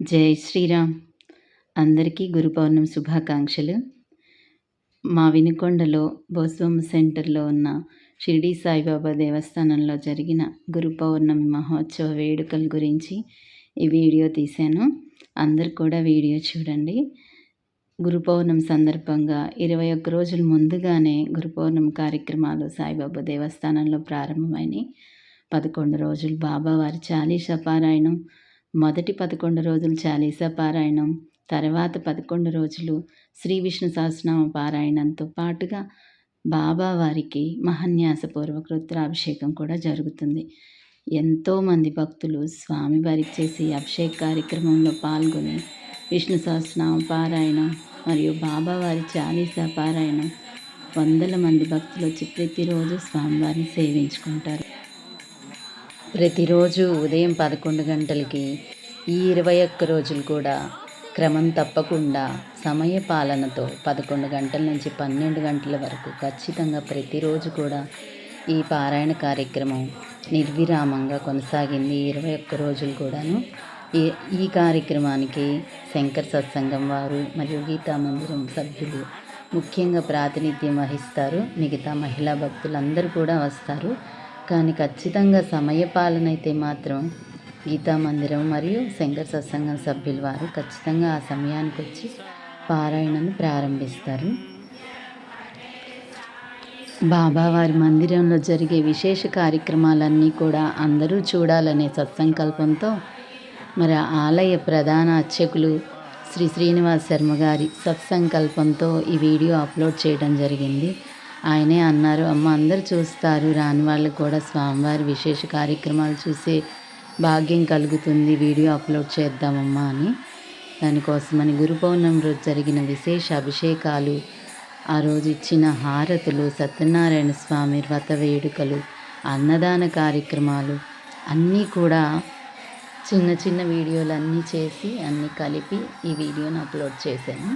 జై శ్రీరామ్. అందరికీ గురు పౌర్ణమి శుభాకాంక్షలు. మా వినుకొండలో బోస్వమ్మ సెంటర్లో ఉన్న షిరిడి సాయిబాబా దేవస్థానంలో జరిగిన గురు పౌర్ణమి మహోత్సవ వేడుకల గురించి ఈ వీడియో తీశాను. అందరు కూడా వీడియో చూడండి. గురు పౌర్ణమి సందర్భంగా ఇరవై ఒక్క రోజుల ముందుగానే గురు పౌర్ణమి కార్యక్రమాలు సాయిబాబా దేవస్థానంలో ప్రారంభమైనవి పదకొండు రోజులు బాబావారి చాలీసా మొదటి పదకొండు రోజులు చాలీసా పారాయణం తర్వాత పదకొండు రోజులు శ్రీ విష్ణు సహస్రనామ పారాయణంతో పాటుగా బాబావారికి మహన్యాసపూర్వక రుద్రాభిషేకం కూడా జరుగుతుంది. ఎంతోమంది భక్తులు స్వామివారికి చేసి అభిషేక కార్యక్రమంలో పాల్గొని విష్ణు సహస్రనామ పారాయణం మరియు బాబావారి చాలీసా పారాయణం వందల మంది భక్తులు వచ్చి ప్రతిరోజు స్వామివారిని సేవించుకుంటారు. ప్రతిరోజు ఉదయం పదకొండు గంటలకి ఈ ఇరవై ఒక్క రోజులు కూడా క్రమం తప్పకుండా సమయ పాలనతో పదకొండు గంటల నుంచి పన్నెండు గంటల వరకు ఖచ్చితంగా ప్రతిరోజు కూడా ఈ పారాయణ కార్యక్రమం నిర్విరామంగా కొనసాగింది. ఇరవై ఒక్క రోజులు కూడాను ఈ ఈ కార్యక్రమానికి శంకర్ సత్సంగం వారు మరియు గీతా మందిరం సభ్యులు ముఖ్యంగా ప్రాతినిధ్యం వహిస్తారు. మిగతా మహిళా భక్తులందరూ కూడా వస్తారు. కానీ ఖచ్చితంగా సమయపాలన అయితే మాత్రం గీతా మందిరం మరియు శంకర్ సత్సంగం సభ్యుల వారు ఖచ్చితంగా ఆ సమయానికి వచ్చి పారాయణను ప్రారంభిస్తారు. బాబావారి మందిరంలో జరిగే విశేష కార్యక్రమాలన్నీ కూడా అందరూ చూడాలనే సత్సంకల్పంతో మరి ఆలయ ప్రధాన అర్చకులు శ్రీ శ్రీనివాస్ శర్మ గారి సత్సంకల్పంతో ఈ వీడియో అప్లోడ్ చేయడం జరిగింది. ఆయనే అన్నారు అమ్మ అందరు చూస్తారు రాని వాళ్ళకు కూడా స్వామివారి విశేష కార్యక్రమాలు చూసే భాగ్యం కలుగుతుంది వీడియో అప్లోడ్ చేద్దామమ్మా అని. దానికోసమని గురు పౌర్ణమి రోజు జరిగిన విశేష అభిషేకాలు ఆ రోజు ఇచ్చిన హారతులు సత్యనారాయణ స్వామి వ్రత వేడుకలు అన్నదాన కార్యక్రమాలు అన్నీ కూడా చిన్న చిన్న వీడియోలు అన్నీ చేసి అన్నీ కలిపి ఈ వీడియోని అప్లోడ్ చేశాను.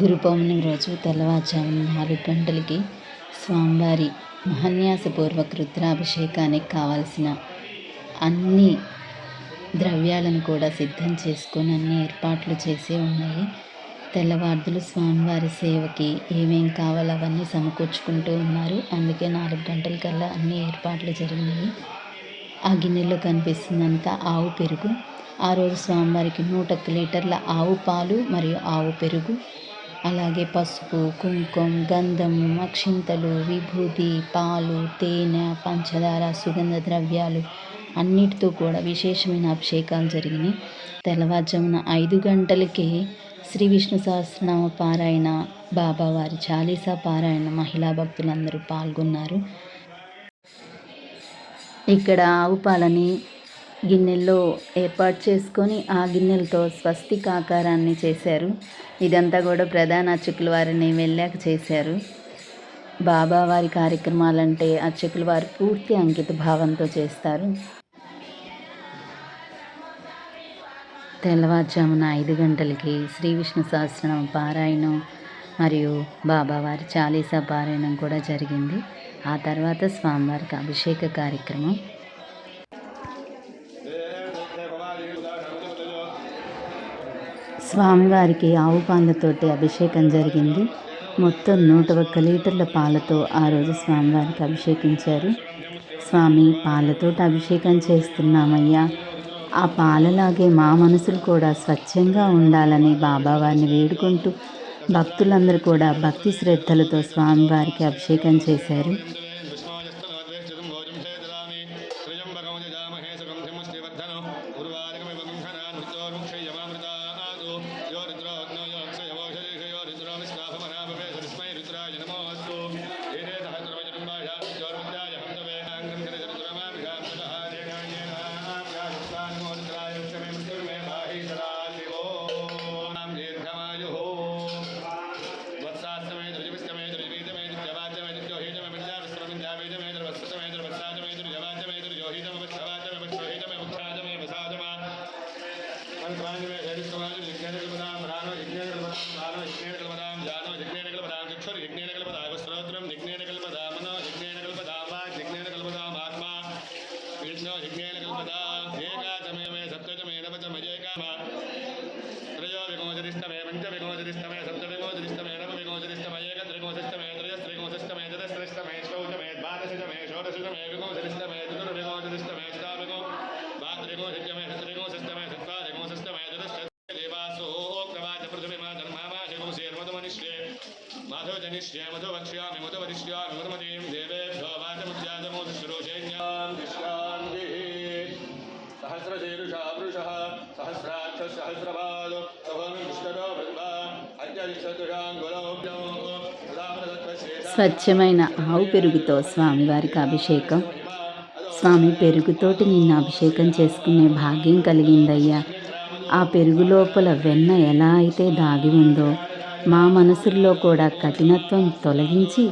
గురు పౌర్ణమి రోజు తెల్లవారుజామున నాలుగు గంటలకి స్వామివారి మహన్యాసపూర్వక రుద్రాభిషేకానికి కావలసిన అన్ని ద్రవ్యాలను కూడా సిద్ధం చేసుకొని అన్ని ఏర్పాట్లు చేసి ఉన్నాయి. తెల్లవార్దులు స్వామివారి సేవకి ఏమేం కావాలో అవన్నీ సమకూర్చుకుంటూ ఉన్నారు. అందుకే నాలుగు గంటలకల్లా అన్ని ఏర్పాట్లు జరిగినాయి. ఆ గిన్నెలో కనిపిస్తుందంతా ఆవు పెరుగు. ఆ రోజు స్వామివారికి నూట లీటర్ల ఆవు పాలు మరియు ఆవు పెరుగు అలాగే పసుపు కుంకుమ గంధము అక్షింతలు విభూతి పాలు తేనె పంచదార సుగంధ ద్రవ్యాలు అన్నిటితో కూడా విశేషమైన అభిషేకాలు జరిగినాయి. తెల్లవారుజామున ఐదు గంటలకే శ్రీ విష్ణు సహస్రనామ పారాయణ బాబావారి చాలీసా పారాయణ మహిళా భక్తులందరూ పాల్గొన్నారు. ఇక్కడ ఆవు పాలని గిన్నెల్లో ఏర్పాటు చేసుకొని ఆ గిన్నెలతో స్వస్తిక ఆకారాన్ని చేశారు. ఇదంతా కూడా ప్రధాన అర్చకుల వారిని వెళ్ళాక చేశారు. బాబా వారి కార్యక్రమాలంటే అర్చకుల వారు పూర్తి అంకిత భావంతో చేస్తారు. తెల్లవారుజామున ఐదు గంటలకి శ్రీ విష్ణు సహస్రనామ పారాయణం మరియు బాబావారి చాలీసా పారాయణం కూడా జరిగింది. ఆ తర్వాత స్వామివారికి అభిషేక కార్యక్రమం. స్వామివారికి ఆవు పాలతోటి అభిషేకం జరిగింది. మొత్తం నూట ఒక్క లీటర్ల పాలతో ఆ రోజు స్వామివారికి అభిషేకించారు. స్వామి పాలతోటి అభిషేకం చేస్తున్నామయ్యా. ఆ పాలలాగే మా మనసులు కూడా స్వచ్ఛంగా ఉండాలని బాబావారిని వేడుకుంటూ భక్తులందరూ కూడా భక్తి శ్రద్ధలతో స్వామివారికి అభిషేకం చేశారు. పంచవిగోచరిష్టమే సప్తవిగోచరిష్టమే నవవిగోచరిష్టమే ఏకత్రిగోచరిష్టమే త్రయస్త్రిగోచరిష్టమే చతుస్త్రిష్టమే షౌచమే ద్వాదశిషమే షోడశిషమే విగోచరిష్టమే స్వచ్ఛమైన ఆవు పెరుగుతో స్వామివారికి అభిషేకం. స్వామి పెరుగుతోటి నిన్ను అభిషేకం చేసుకునే భాగ్యం కలిగిందయ్యా. ఆ పెరుగు లోపల వెన్న ఎలా అయితే దాగి ఉందో మా మనసుల్లో కూడా కఠినత్వం తొలగించి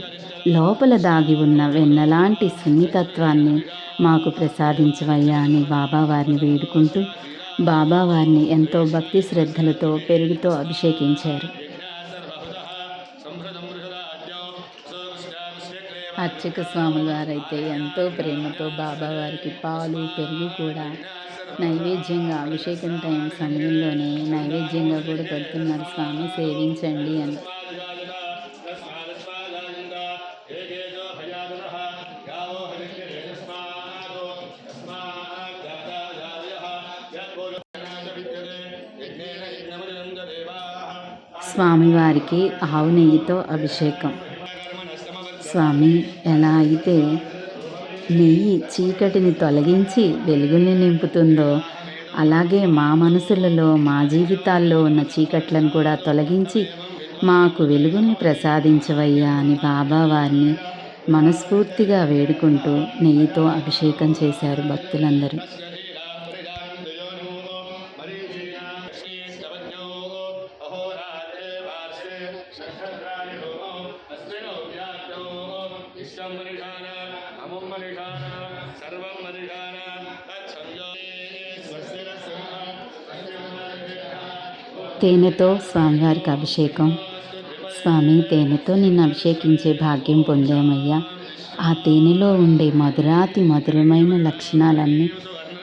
లోపల దాగి ఉన్న వెన్నలాంటి సున్నితత్వాన్ని మాకు ప్రసాదించవయ్యా అని బాబావారిని వేడుకుంటూ బాబావారిని ఎంతో భక్తి శ్రద్ధలతో పెరుగుతో అభిషేకించారు. అర్చక స్వాముల వారైతే ఎంతో ప్రేమతో బాబావారికి పాలు పెరుగు కూడా నైవేద్యంగా అభిషేకం టైం సమయంలోనే నైవేద్యంగా కూడా పెడుతున్నారు. స్వామి సేవించండి అని. స్వామివారికి ఆవు నెయ్యితో అభిషేకం. స్వామి ఎలా అయితే నెయ్యి చీకటిని తొలగించి వెలుగుని నింపుతుందో అలాగే మా మనసులలో మా జీవితాల్లో ఉన్న చీకట్లను కూడా తొలగించి మాకు వెలుగుని ప్రసాదించవయ్యా అని బాబా వారిని మనస్ఫూర్తిగా వేడుకుంటూ నెయ్యితో అభిషేకం చేశారు భక్తులందరూ. తేనెతో స్వామివారికి అభిషేకం. స్వామి తేనెతో నిన్ను అభిషేకించే భాగ్యం పొందామయ్యా. ఆ తేనెలో ఉండే మధురాతి మధురమైన లక్షణాలన్నీ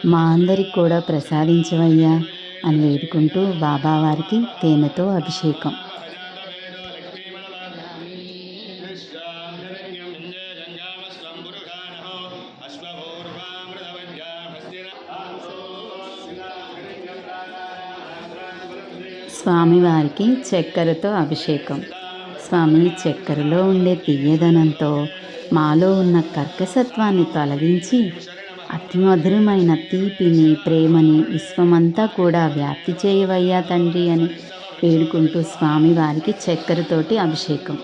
మా అందరికి కూడా ప్రసాదించవయ్యా అని వేడుకుంటూ బాబావారికి తేనెతో అభిషేకం. స్వామివారికి చక్కెరతో అభిషేకం. స్వామి చక్కెరలో ఉండే తీయదనంతో మాలో ఉన్న కర్కసత్వాన్ని తొలగించి అతి మధురమైన తీపిని ప్రేమని విశ్వమంతా కూడా వ్యాప్తి చేయవయ్యా తండ్రి అని వేడుకుంటూ స్వామివారికి చక్కెరతోటి అభిషేకం.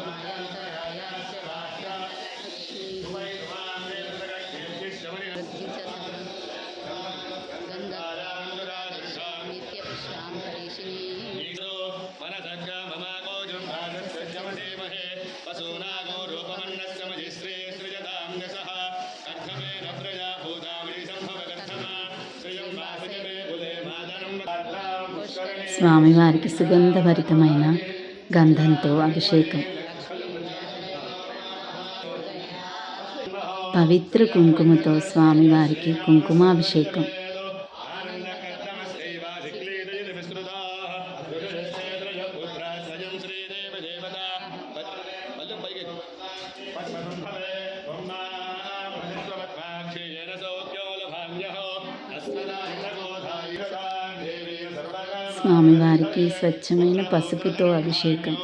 సుగంధభరితమైన గంధంతో అభిషేకం. పవిత్ర కుంకుమతో స్వామివారికి కుంకుమాభిషేకం. స్వచ్ఛమైన పసుపుతో అభిషేకం.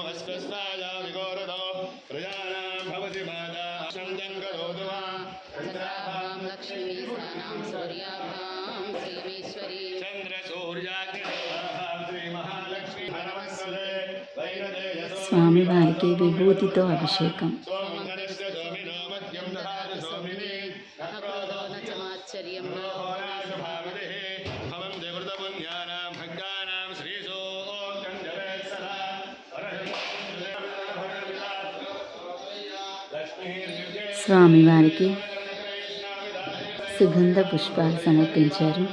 స్వామివారికి విభూతితో అభిషేకం. స్వామివారికి సుగంధ పుష్పాలు సమర్పించారు.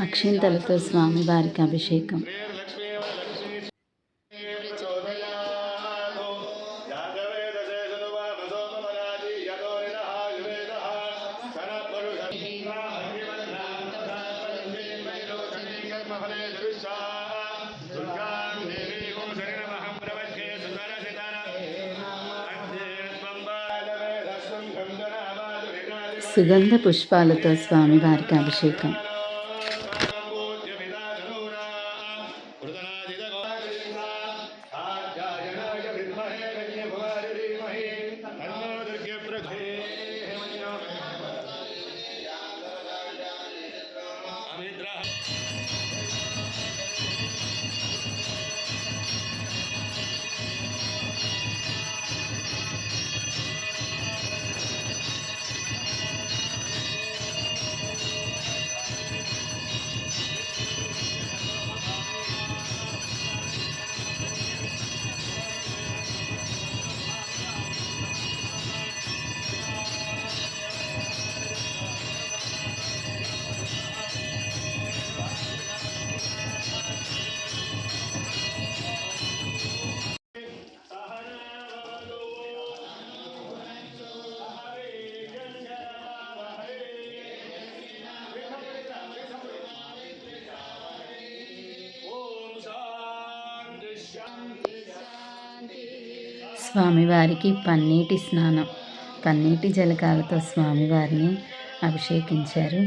అక్షింతలతో స్వామివారికి అభిషేకం. సుగంధ పుష్పాలతో స్వామివారికి అభిషేకం. స్వామివారికి పన్నీటి స్నానం. పన్నీటి జలకాలతో స్వామివారిని అభిషేకించారు.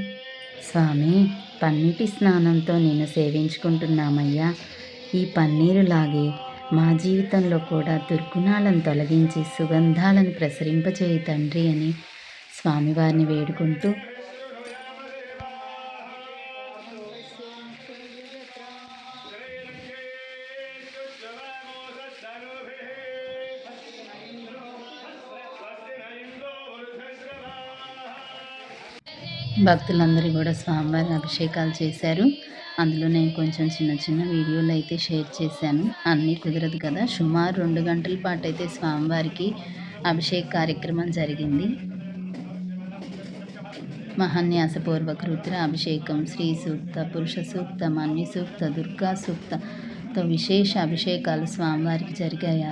స్వామి పన్నీటి స్నానంతో నేను సేవించుకుంటున్నామయ్యా. ఈ పన్నీరులాగే మా జీవితంలో కూడా దుర్గుణాలను తొలగించి సుగంధాలను ప్రసరింపచేయి తండ్రి అని స్వామివారిని వేడుకుంటూ భక్తులందరూ కూడా స్వామివారి అభిషేకాలు చేశారు. అందులో నేను కొంచెం చిన్న చిన్న వీడియోలు అయితే షేర్ చేశాను. అన్నీ కుదరదు కదా. సుమారు రెండు గంటల పాటు అయితే స్వామివారికి అభిషేక కార్యక్రమం జరిగింది. మహాన్యాసపూర్వక రుద్ర అభిషేకం శ్రీ సూక్త పురుష సూక్త మన్య సూక్త దుర్గా సూక్తతో విశేష అభిషేకాలు స్వామివారికి జరిగాయి.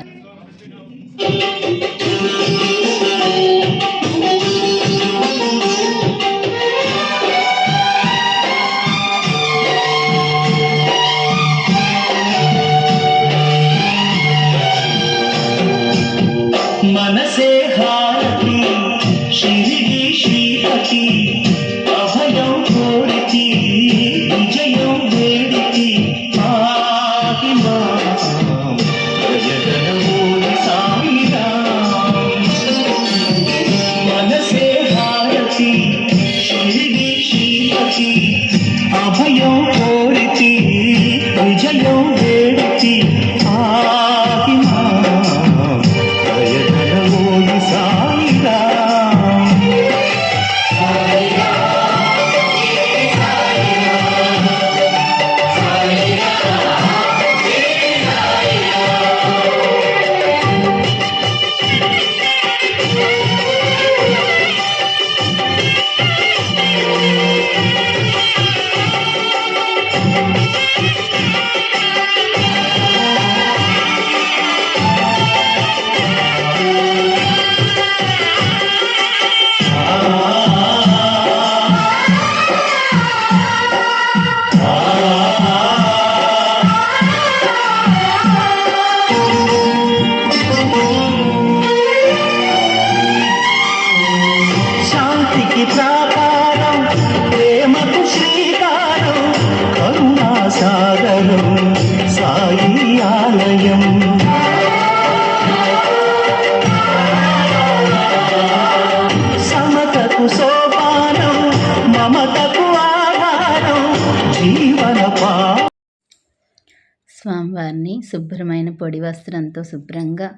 శుభ్రమైన పొడి వస్త్రంతో శుభ్రంగా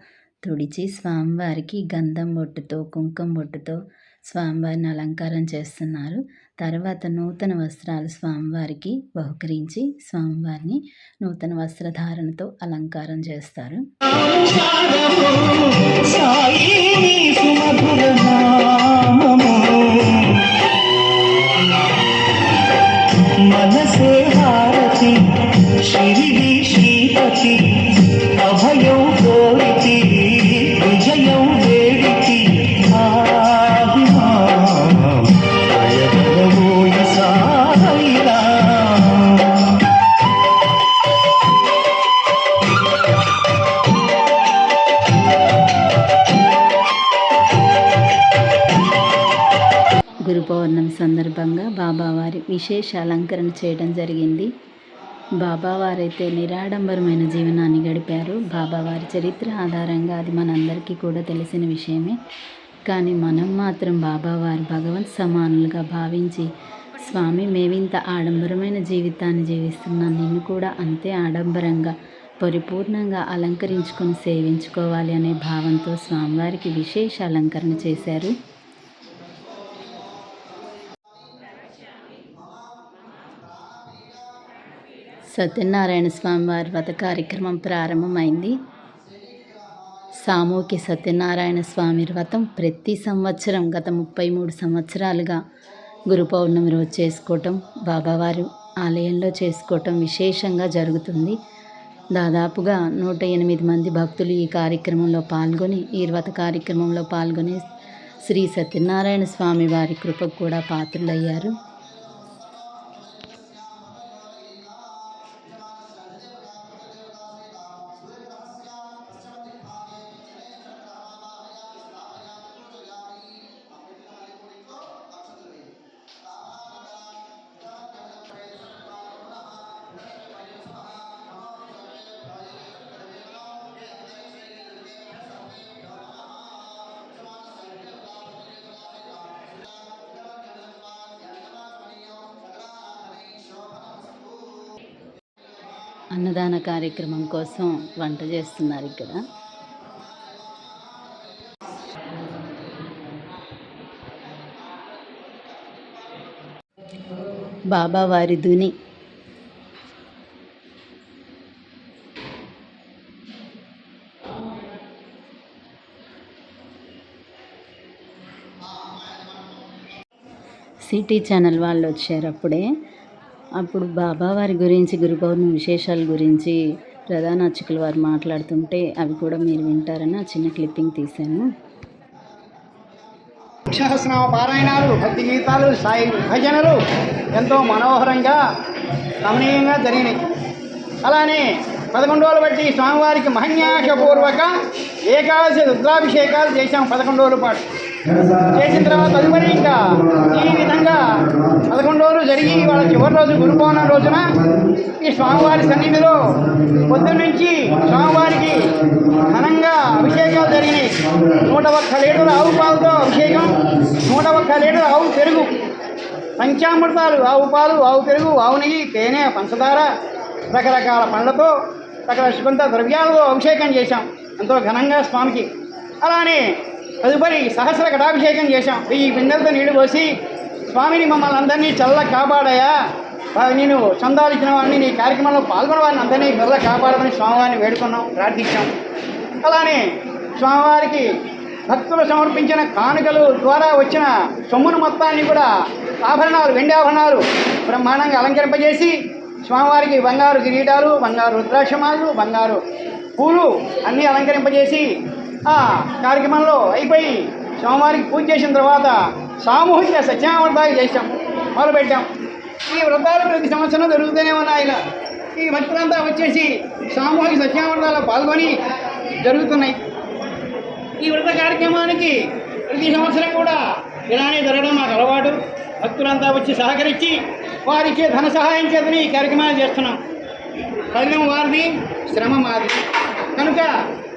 తుడిచి స్వామివారికి గంధం బొట్టుతో కుంకుమ బొట్టుతో స్వామివారిని అలంకారం చేస్తున్నారు. తర్వాత నూతన వస్త్రాలు స్వామివారికి బహుకరించి స్వామివారిని నూతన వస్త్రధారణతో అలంకారం చేస్తారు. మనసే హారతి షిరిడి అభయం కోరిచి విజయం వేడిచి గురు పౌర్ణమి సందర్భంగా బాబావారి విశేష అలంకరణ చేయడం జరిగింది. బాబావారైతే నిరాడంబరమైన జీవనాన్ని గడిపారు. బాబావారి చరిత్ర ఆధారంగా అది మనందరికీ కూడా తెలిసిన విషయమే. కానీ మనం మాత్రం బాబావారు భగవంత్ సమానులుగా భావించి స్వామి మేవింత ఆడంబరమైన జీవితాన్ని జీవిస్తున్నా. నిన్ను కూడా అంతే ఆడంబరంగా పరిపూర్ణంగా అలంకరించుకొని సేవించుకోవాలి అనే భావంతో స్వామివారికి విశేష అలంకరణ చేశారు. సత్యనారాయణ స్వామి వారి వ్రత కార్యక్రమం ప్రారంభమైంది. సామూహిక సత్యనారాయణ స్వామి వ్రతం ప్రతి సంవత్సరం గత ముప్పై మూడు సంవత్సరాలుగా గురు పౌర్ణమి రోజు చేసుకోవటం బాబావారు ఆలయంలో చేసుకోవటం విశేషంగా జరుగుతుంది. దాదాపుగా నూట ఎనిమిది మంది భక్తులు ఈ కార్యక్రమంలో పాల్గొని ఈ వ్రత కార్యక్రమంలో పాల్గొని శ్రీ సత్యనారాయణ స్వామి వారి కృపకు కూడా పాత్రులయ్యారు. అన్నదాన కార్యక్రమం కోసం వంట చేస్తున్నారు ఇక్కడ. బాబా వారి ధుని సిటీ ఛానల్ వాళ్ళు వచ్చారు అప్పుడే. అప్పుడు బాబా వారి గురించి గురు పౌర్ణమి విశేషాల గురించి ప్రధాన అర్చకులు వారు మాట్లాడుతుంటే అవి కూడా మీరు వింటారని ఆ చిన్న క్లిప్పింగ్ తీశాను. సహస్రనామ పారాయణాలు భక్తి గీతాలు సాయి భజనలు ఎంతో మనోహరంగా రమణీయంగా జరిగినాయి. అలానే పదకొండు రోజులు బట్టి స్వామివారికి మహన్యాసపూర్వక ఏకాదశి రుద్రాభిషేకాలు చేశాం పదకొండు రోజుల పాటు. చేసిన తర్వాత తదుపరి ఇంకా ఈ విధంగా పదకొండు రోజులు జరిగి వాళ్ళ చివరి రోజు గురు పౌర్ణమి రోజున ఈ స్వామివారి సన్నిధిలో పొద్దున్న నుంచి స్వామివారికి ఘనంగా అభిషేకాలు జరిగినాయి. నూట ఒక్క లీటర్ ఆవు పాలతో అభిషేకం నూట ఒక్క లీటర్ ఆవు పెరుగు. పంచామృతాలు ఆవు పాలు ఆవు పెరుగు ఆవు నెయ్యి తేనె పంచదార రకరకాల పండ్లతో రకరకాల ద్రవ్యాలతో అభిషేకం చేశాం. ఎంతో ఘనంగా స్వామికి. అలానే తదుపరి సహస్ర కటాభిషేకం చేశాం. వెయ్యి బిందెలతో నీళ్ళు పోసి స్వామిని మమ్మల్ని అందరినీ చల్ల కాపాడాయా నేను చందాలు ఇచ్చిన వాడిని నీ కార్యక్రమంలో పాల్గొన్న వారిని అందరినీ మెల్ల కాపాడమని స్వామివారిని వేడుకున్నాం ప్రార్థించాం. అలానే స్వామివారికి భక్తులు సమర్పించిన కానుకలు ద్వారా వచ్చిన సొమ్మును మొత్తాన్ని కూడా ఆభరణాలు వెండి ఆభరణాలు బ్రహ్మాండంగా అలంకరింపజేసి స్వామివారికి బంగారు కిరీటాలు బంగారు రుద్రాక్షమాలు బంగారు పూలు అన్నీ అలంకరింపజేసి కార్యక్రమంలో అయిపోయి స్వామివారికి పూజ చేసిన తర్వాత సామూహిక సత్యామృతాలు చేశాం మొదలుపెట్టాం. ఈ వ్రతాలు ప్రతి సంవత్సరం జరుగుతూనే ఉన్నాయి ఇలా ఈ భక్తులంతా వచ్చేసి సామూహిక సత్యామృతాల్లో పాల్గొని జరుగుతున్నాయి. ఈ వ్రత కార్యక్రమానికి ప్రతి సంవత్సరం కూడా ఇలానే జరగడం మాకు అలవాటు. భక్తులంతా వచ్చి సహకరించి వారిచ్చే ధన సహాయం చేతని ఈ కార్యక్రమాలు చేస్తున్నాం. ఫలితం వారిది శ్రమ మాది. కనుక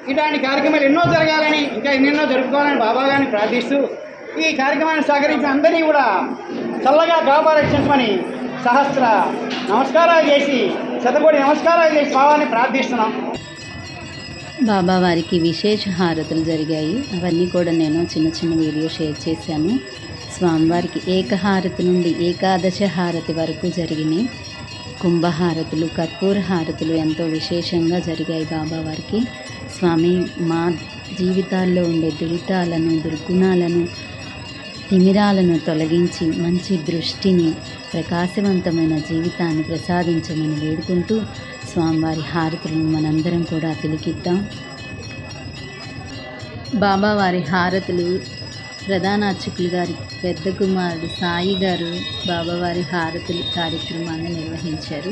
ఇలాంటి కార్యక్రమాలు ఎన్నో జరగాలని ఇంకా ఎన్నెన్నో జరుపుకోవాలని బాబా గారిని ప్రార్థిస్తూ ఈ కార్యక్రమాన్ని సహకరించిన అందరినీ కూడా చల్లగా కాపాడమని సహస్ర నమస్కారాలు చేసి శతకోటి నమస్కారాలు చేసి బాబాని ప్రార్థిస్తున్నాం. బాబా వారికి విశేష హారతులు జరిగాయి. అవన్నీ కూడా నేను చిన్న చిన్న వీడియో షేర్ చేశాను. స్వామివారికి ఏకహారతి నుండి ఏకాదశ హారతి వరకు జరిగినాయి. కుంభహారతులు కర్పూర హారతులు ఎంతో విశేషంగా జరిగాయి బాబావారికి స్వామి మా జీవితాల్లో ఉండే దురితాలను దుర్గుణాలను తిమిరాలను తొలగించి మంచి దృష్టిని ప్రకాశవంతమైన జీవితాన్ని ప్రసాదించమని వేడుకుంటూ స్వామివారి హారతులను మనందరం కూడా తిలికిద్దాం. బాబావారి హారతులు ప్రధాన అర్చకులు గారి పెద్ద కుమారుడు సాయి గారు బాబావారి హారతులు కార్యక్రమాన్ని నిర్వహించారు.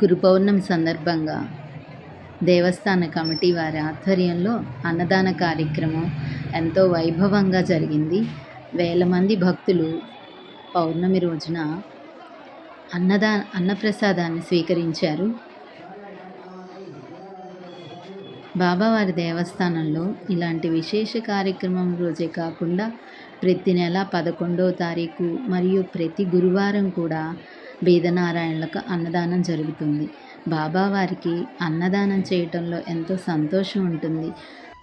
గురు పౌర్ణమి సందర్భంగా దేవస్థాన కమిటీ వారి ఆధ్వర్యంలో అన్నదాన కార్యక్రమం ఎంతో వైభవంగా జరిగింది. వేల మంది భక్తులు పౌర్ణమి రోజున అన్నదా అన్నప్రసాదాన్ని స్వీకరించారు. బాబావారి దేవస్థానంలో ఇలాంటి విశేష కార్యక్రమం రోజే కాకుండా ప్రతి నెల పదకొండవ తారీఖు మరియు ప్రతి గురువారం కూడా బీదనారాయణలకు అన్నదానం జరుగుతుంది. బాబావారికి అన్నదానం చేయటంలో ఎంతో సంతోషం ఉంటుంది.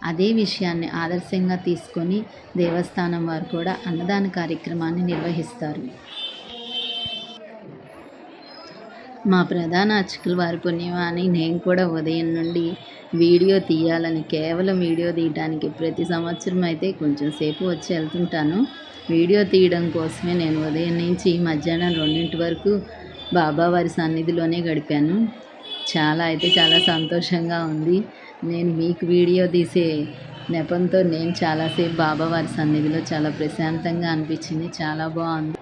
అదే విషయాన్ని ఆదర్శంగా తీసుకొని దేవస్థానం వారు కూడా అన్నదాన కార్యక్రమాన్ని నిర్వహిస్తారు. మా ప్రధాన అర్చకులు వారి పుణ్యమాని నేను కూడా ఉదయం నుండి వీడియో తీయాలని కేవలం వీడియో తీయడానికి ప్రతి సంవత్సరం అయితే కొంచెం సేపు వచ్చి వెళ్తుంటాను. వీడియో తీయడం కోసమే నేను ఉదయం నుంచి మధ్యాహ్నం రెండింటి వరకు బాబావారి సన్నిధిలోనే గడిపాను. చాలా అయితే చాలా సంతోషంగా ఉంది. నేను మీకు వీడియో తీసే నెపంతో నేను చాలాసేపు బాబావారి సన్నిధిలో చాలా ప్రశాంతంగా అనిపించింది. చాలా బాగుంది.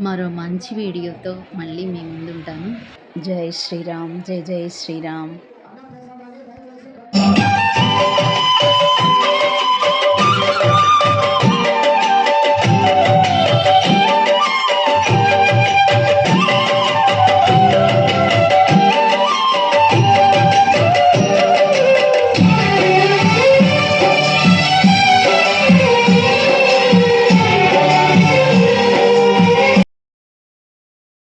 మరో మంచి వీడియోతో మళ్ళీ మీ ముందుంటాను. జై శ్రీరామ్ జై జై శ్రీరామ్.